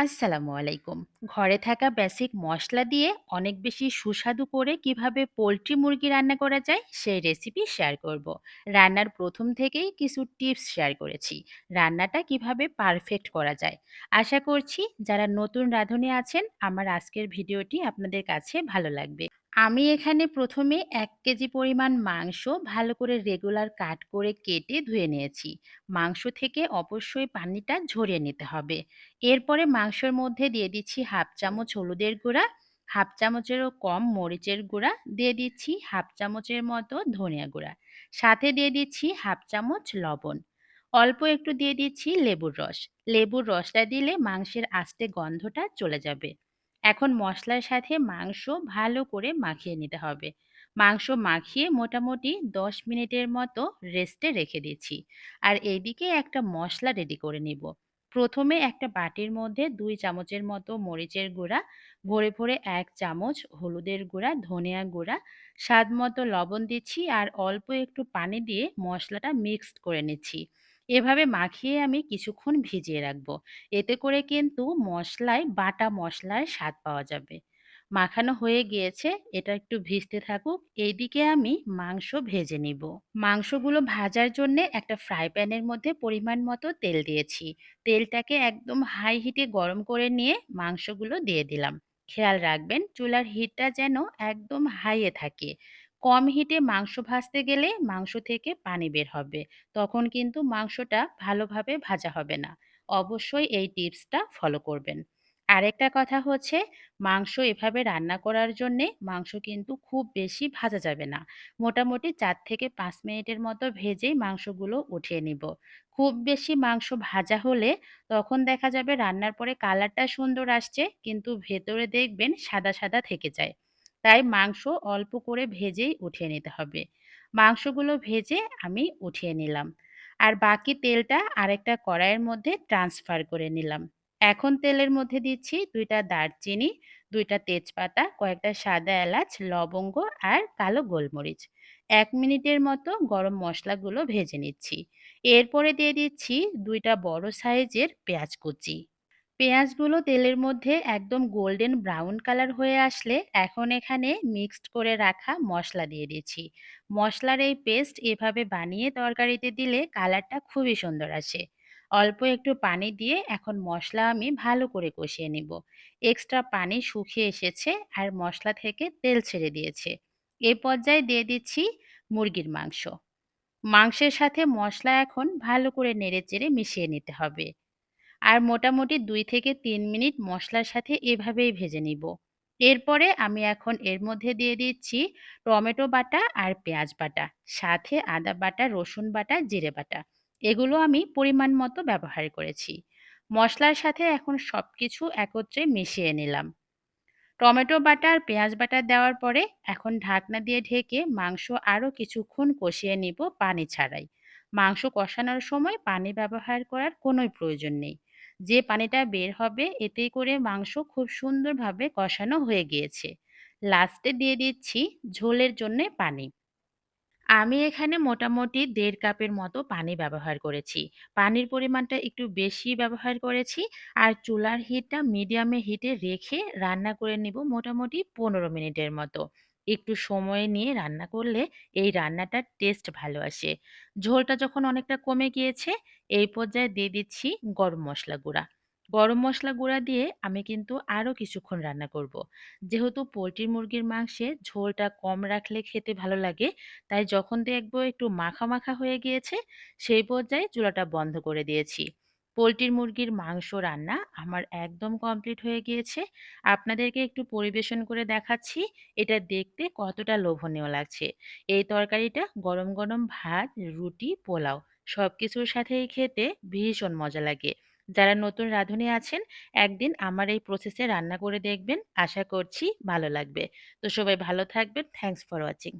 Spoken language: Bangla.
আসসালামু আলাইকুম। ঘরে থাকা বেসিক মশলা দিয়ে অনেক বেশি সুস্বাদু করে কীভাবে পোলট্রি মুরগি রান্না করা যায় সেই রেসিপি শেয়ার করব। রান্নার প্রথম থেকেই কিছু টিপস শেয়ার করেছি। রান্নাটা কীভাবে পারফেক্ট করা যায়। আশা করছি যারা নতুন রাঁধুনি আছেন, আমার আজকের ভিডিওটি আপনাদের কাছে ভালো লাগবে। আমি এখানে প্রথমে ১ কেজি পরিমাণ মাংস ভালো করে রেগুলার কাট করে কেটে ধুয়ে নিয়েছি। মাংস থেকে অবশ্যই পানিটা ঝরিয়ে নিতে হবে। এরপরে মাংসের মধ্যে দিয়ে দিচ্ছি হাফ চামচ হলুদের গুঁড়া, হাফ চামচেরও কম মরিচের গুঁড়া, দিয়ে দিচ্ছি হাফ চামচের মতো ধনিয়া গুঁড়া। সাথে দিয়ে দিচ্ছি হাফ চামচ লবণ। অল্প একটু দিয়ে দিচ্ছি লেবুর রস। লেবুর রসটা দিলে মাংসের আস্তে গন্ধটা চলে যাবে। এখন মশলার সাথে মাংস ভালো করে মাখিয়ে নিতে হবে। মাংস মাখিয়ে মোটামুটি ১০ মিনিটের মতো রেস্টে রেখে দিচ্ছি। আর এইদিকে একটা মশলা রেডি করে নিব। প্রথমে একটা বাটির মধ্যে দুই চামচের মতো মরিচের গুঁড়া, ভরে, ভরে এক চামচ হলুদের গুঁড়া, ধনিয়া গুঁড়া, স্বাদ মতো লবণ দিচ্ছি আর অল্প একটু পানি দিয়ে মশলাটা মিক্সড করে নিচ্ছি। এভাবে মাখিয়ে আমি কিছুক্ষণ ভিজিয়ে রাখব। এতে করে কিন্তু মশলায় বাটা মসলার স্বাদ পাওয়া যাবে। মাখানো হয়ে গিয়েছে, এটা একটু ভিজতে থাকুক। এইদিকে আমি মাংস ভেজে নিব। মাংসগুলো ভাজার জন্যে একটা ফ্রাই প্যানের মধ্যে পরিমাণ মতো তেল দিয়েছি। তেলটাকে একদম হাই হিটে গরম করে নিয়ে মাংসগুলো দিয়ে দিলাম। খেয়াল রাখবেন চুলার হিটটা যেন একদম হাইয়ে থাকে। কম হিটে মাংস ভাজতে গেলে মাংস থেকে পানি বের হবে। তখন কিন্তু মাংসটা ভালোভাবে ভাজা হবে না। অবশ্যই এই টিপসটা ফলো করবেন। আরেকটা কথা হচ্ছে মাংস এভাবে রান্না করার জন্যে মাংস কিন্তু খুব বেশি ভাজা যাবে না। মোটামুটি চার থেকে পাঁচ মিনিটের মতো ভেজেই মাংসগুলো উঠিয়ে নিব। খুব বেশি মাংস ভাজা হলে তখন দেখা যাবে রান্নার পরে কালারটা সুন্দর আসছে কিন্তু ভেতরে দেখবেন সাদা, সাদা থেকে যায়। তাই মাংস অল্প করে ভেজেই উঠিয়ে নিতে হবে। মাংসগুলো ভেজে আমি উঠিয়ে নিলাম। আর বাকি তেলটা আরেকটা কড়াইয়ের মধ্যে ট্রান্সফার করে নিলাম। এখন তেলের মধ্যে দিচ্ছি দুইটা দারচিনি, দুইটা তেজপাতা, কয়েকটা সাদা এলাচ, লবঙ্গ আর কালো গোলমরিচ। এক মিনিটের মতো গরম মশলাগুলো ভেজে নিচ্ছি। এরপরে দিয়ে দিচ্ছি দুইটা বড় সাইজের পেঁয়াজ কুচি। পেঁয়াজগুলো তেলের মধ্যে একদম গোল্ডেন ব্রাউন কালার হয়ে আসলে এখন এখানে মিক্সড করে রাখা মশলা দিয়ে দিচ্ছি। মশলার এই পেস্ট এভাবে বানিয়ে তরকারিতে দিলে কালারটা খুবই সুন্দর আসে। অল্প একটু পানি দিয়ে এখন মশলা আমি ভালো করে কষিয়ে নিব। এক্সট্রা পানি শুকিয়ে এসেছে আর মশলা থেকে তেল ছেড়ে দিয়েছে। এ পর্যায়ে দিয়ে দিচ্ছি মুরগির মাংস। মাংসের সাথে মশলা এখন ভালো করে নেড়েচেড়ে মিশিয়ে নিতে হবে। আর মোটামুটি দুই থেকে তিন মিনিট মশলার সাথে এভাবেই ভেজে নিব। এরপরে আমি এখন এর মধ্যে দিয়ে দিচ্ছি টমেটো বাটা আর পেঁয়াজ বাটা, সাথে আদা বাটা, রসুন বাটা, জিরে বাটা। এগুলো আমি পরিমাণ মতো ব্যবহার করেছি। মশলার সাথে এখন সব কিছু একত্রে মিশিয়ে নিলাম। টমেটো বাটা আর পেঁয়াজ বাটা দেওয়ার পরে এখন ঢাকনা দিয়ে ঢেকে মাংস আরও কিছুক্ষণ কষিয়ে নিব পানি ছাড়াই। মাংস কষানোর সময় পানি ব্যবহার করার কোনোই প্রয়োজন নেই। যে পানিটা বের হবে, এতে করে মাংস খুব সুন্দরভাবে কষানো হয়ে গিয়েছে। লাস্টে দিয়ে দিচ্ছি ঝোলের জন্যে পানি। আমি এখানে মোটামুটি দেড় কাপের মতো পানি ব্যবহার করেছি। পানির পরিমাণটা একটু বেশি ব্যবহার করেছি আর চুলার হিটটা মিডিয়ামে হিটে রেখে রান্না করে নিব মোটামুটি ১৫ মিনিটের মতো। একটু সময় নিয়ে রান্না করলে এই রান্নাটার টেস্ট ভালো আসে। ঝোলটা যখন অনেকটা কমে গিয়েছে এই পর্যায়ে দিয়ে দিচ্ছি গরম মশলা গুঁড়া। গরম মশলা গুঁড়া দিয়ে আমি কিন্তু আরও কিছুক্ষণ রান্না করব। যেহেতু পোল্ট্রি মুরগির মাংসে ঝোলটা কম রাখলে খেতে ভালো লাগে, তাই যখন দেখব একটু মাখা, মাখা হয়ে গিয়েছে সেই পর্যায়ে চুলাটা বন্ধ করে দিয়েছি। পোল্ট্রির মুরগির মাংস রান্না আমার একদম কমপ্লিট হয়ে গিয়েছে। আপনাদেরকে একটু পরিবেশন করে দেখাচ্ছি এটা দেখতে কতটা লোভনীয় লাগছে। এই তরকারিটা গরম, গরম ভাত, রুটি, পোলাও সব কিছুর সাথেই খেতে ভীষণ মজা লাগে। যারা নতুন রাঁধুনি আছেন একদিন আমার এই প্রসেসে রান্না করে দেখবেন। আশা করছি ভালো লাগবে। তো সবাই ভালো থাকবেন। Thanks for watching.